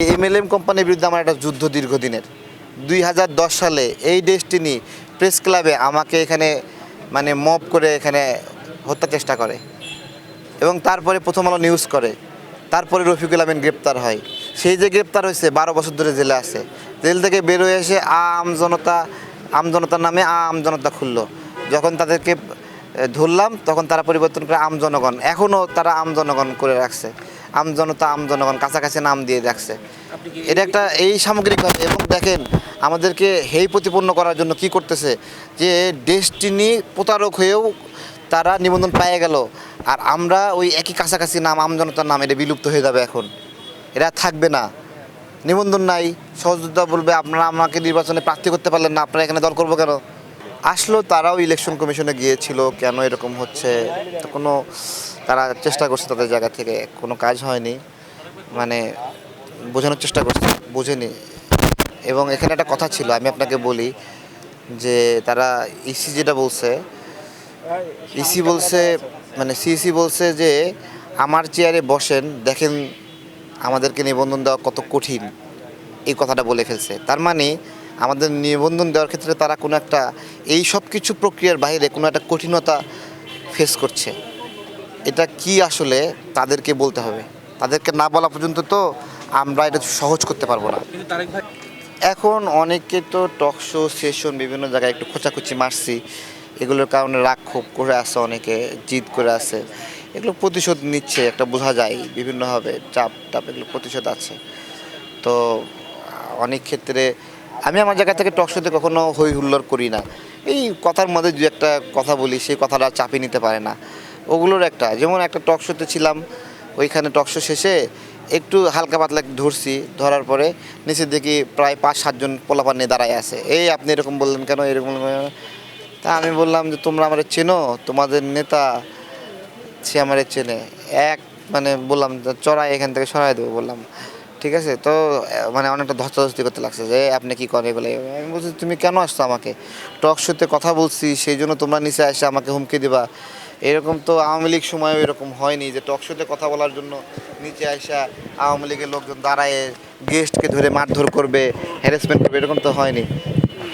MLM কোম্পানির বিরুদ্ধে আমার একটা যুদ্ধ দীর্ঘদিনের। দুই হাজার দশ সালে এই ডেস্টিনি প্রেস ক্লাবে আমাকে এখানে মানে মপ করে এখানে হত্যা চেষ্টা করে। এবং তারপরে প্রথম আলো নিউজ করে। তারপরে রফিকুল আমিন গ্রেপ্তার হয়। সেই যে গ্রেপ্তার হয়েছে, বারো বছর ধরে জেলে আছে। জেল থেকে বেরোয় এসে আম জনতা, আম জনতার নামে আম জনতা খুললো। যখন তাদেরকে ধরলাম, তখন তারা পরিবর্তন করে আম জনগণ। এখনও তারা আম জনগণ করে রাখছে। আম আমজনগণ কাছাকাছি নাম দিয়ে দেখছে এটা একটা এই সামগ্রিকভাবে এবং দেখেন আমাদেরকে হেই প্রতিপন্ন করার জন্য কি করতেছে যে ডেস্টিনি প্রতারক হয়েও তারা নিবন্ধন পেয়ে গেল। আর আমরা ওই একই কাছাকাছি নাম আমজনতার নাম এটা বিলুপ্ত হয়ে যাবে এখন। এরা থাকবে না। নিবন্ধন নাই সহযোগিতা বলবে আপনারা আমাকে নির্বাচনে প্রার্থী করতে পারলেন না আপনারা এখানে দল করব কেন? আসলো, তারাও ইলেকশন কমিশনে গিয়েছিল, কেন এরকম হচ্ছে? কোনো, তারা চেষ্টা করছে তাদের জায়গা থেকে, কোনো কাজ হয়নি। মানে বোঝানোর চেষ্টা করছে, বোঝেনি। এবং এখানে একটা কথা ছিল, আমি আপনাকে বলি, যে তারা ইসি যেটা বলছে ইসি বলছে মানে সিসি বলছে যে, আমার চেয়ারে বসেন, দেখেন আমাদেরকে নিবন্ধন দেওয়া কত কঠিন। এই কথাটা বলে ফেলছে। তার মানে আমাদের নিবন্ধন দেওয়ার ক্ষেত্রে তারা কোনো একটা এই সব কিছু প্রক্রিয়ার বাইরে কোনো একটা কঠিনতা ফেস করছে। এটা কি আসলে তাদেরকে বলতে হবে? তাদেরকে না বলা পর্যন্ত তো আমরা এটা সহজ করতে পারব না। এখন অনেকে তো টক শো সেশন বিভিন্ন জায়গায় একটু খোঁচাখুচি মারছি। এগুলোর কারণে রাগ ক্ষোভ করে আছে অনেকে জিদ করে আছে। এগুলো প্রতিশোধ নিচ্ছে একটা বোঝা যায় বিভিন্নভাবে চাপ টাপ এগুলো প্রতিশোধ আছে। তো অনেক ক্ষেত্রে আমি আমার জায়গা থেকে টক শোতে কখনো হই হুল্লোড় করি না। এই কথার মধ্যে দু একটা কথা বলি, সেই কথাটা চাপিয়ে নিতে পারে না। ওগুলোর একটা, যেমন একটা টক শোতে ছিলাম, ওইখানে টক শো শেষে একটু হালকা পাতলা ধরছি, ধরার পরে নিচে দেখি প্রায় পাঁচ সাতজন পোলাপান নিয়ে দাঁড়ায় আছে। এই আপনি এরকম বললেন কেন, এরকম তা আমি বললাম যে, তোমরা আমার চেনো, তোমাদের নেতা, সে আমারে চেনে। এক মানে বললাম, চড়াই এখান থেকে সরাই দেবো, বললাম। ঠিক আছে? তো মানে অনেকটা ধস্তাধস্তি করতে লাগছে যে, আপনি কি করে এগুলো। আমি বলছি, তুমি কেন আসছো আমাকে? টক শোতে কথা বলছি, সেই জন্য তোমরা নিচে এসে আমাকে হুমকি দিবা। এরকম তো আওয়ামী লীগ সময়ও এরকম হয়নি যে টক শোতে কথা বলার জন্য নিচে আসা আওয়ামী লীগের লোকজন দাঁড়ায় গেস্টকে ধরে মারধর করবে হ্যারাসমেন্ট করবে, এরকম তো হয়নি।